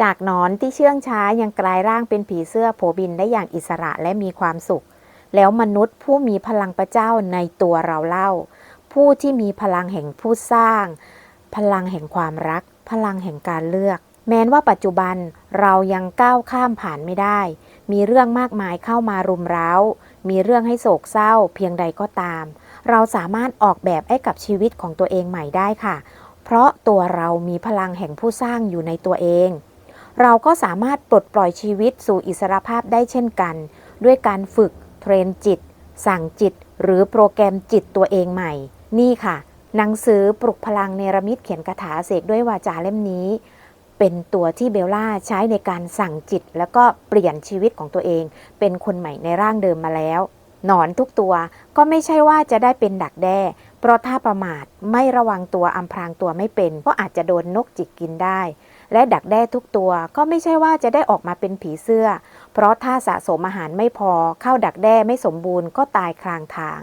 จากนอนที่เชื่องช้ายังกลายร่างเป็นผีเสื้อโผบินได้อย่างอิสระและมีความสุข แล้วมนุษย์ผู้มีพลังพระเจ้าในตัวเราเล่า ผู้ที่มีพลังแห่งผู้สร้าง พลังแห่งความรัก พลังแห่งการเลือก แม้นว่าปัจจุบันเรายังก้าวข้ามผ่านไม่ได้ มีเรื่องมากมายเข้ามารุมเร้า มีเรื่องให้โศกเศร้า เพียงใดก็ตาม เราสามารถออกแบบให้กับชีวิตของตัวเองใหม่ได้ค่ะ เพราะตัวเรามีพลังแห่งผู้สร้างอยู่ในตัวเอง เราก็สามารถปลดปล่อยชีวิตสู่อิสรภาพได้เช่นกัน ด้วยการฝึกเทรนจิต สั่งจิต หรือโปรแกรมจิตตัวเองใหม่ นี่ค่ะ หนังสือปลุกพลังเนรมิตเขียนคาถาเสกด้วยวาจาเล่มนี้ เป็นตัวที่เบลล่าใช้ในการสั่งจิต แล้วก็เปลี่ยนชีวิตของตัวเอง เป็นคนใหม่ในร่างเดิมมาแล้วหนอนทุกตัวก็ไม่ใช่ว่าจะได้เป็นดักแด้ เพราะถ้าประมาทไม่ระวังตัวอำพรางตัวไม่เป็น ก็อาจจะโดนนกจิกกินได้ และดักแด้ทุกตัวก็ไม่ใช่ว่าจะได้ออกมาเป็นผีเสื้อ เพราะถ้าสะสมอาหารไม่พอเข้าดักแด้ไม่สมบูรณ์ก็ตายคลางทาง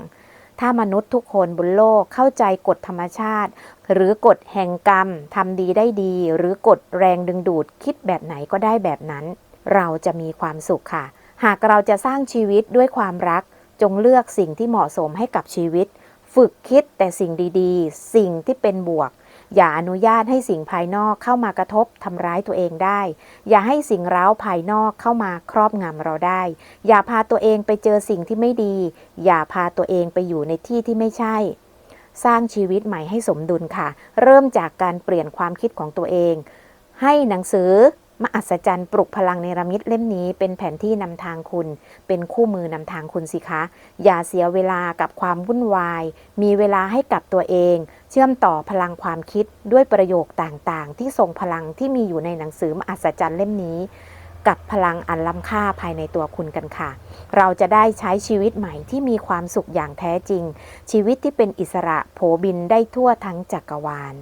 ถ้ามนุษย์ทุกคนบนโลกเข้าใจกฎธรรมชาติ หรือกฎแห่งกรรมทำดีได้ดี หรือกฎแรงดึงดูดคิดแบบไหนก็ได้แบบนั้น เราจะมีความสุขค่ะ หากเราจะสร้างชีวิตด้วยความรัก จงเลือกสิ่งที่เหมาะสมให้กับชีวิต ฝึกคิดแต่สิ่งดีๆ สิ่งที่เป็นบวก อย่าอนุญาตให้สิ่งภายนอกเข้ามากระทบทำร้ายตัวเองได้ อย่าให้สิ่งร้าวภายนอกเข้ามาครอบงำเราได้ อย่าพาตัวเองไปเจอสิ่งที่ไม่ดี อย่าพาตัวเองไปอยู่ในที่ที่ไม่ใช่ สร้างชีวิตใหม่ให้สมดุลค่ะ เริ่มจากการเปลี่ยนความคิดของตัวเอง ให้หนังสือ มหัศจรรย์ปลุกพลังเนรมิตเล่มนี้เป็นแผนที่นำทางคุณ เป็นคู่มือนำทางคุณสิคะ อย่าเสียเวลากับความวุ่นวาย มีเวลาให้กับตัวเอง เชื่อมต่อพลังความคิดด้วยประโยคต่างๆ ที่ทรงพลังที่มีอยู่ในหนังสือมหัศจรรย์เล่มนี้ กับพลังอันล้ำค่าภายในตัวคุณกันค่ะ เราจะได้ใช้ชีวิตใหม่ที่มีความสุขอย่างแท้จริง ชีวิตที่เป็นอิสระโผบินได้ทั่วทั้งจักรวาล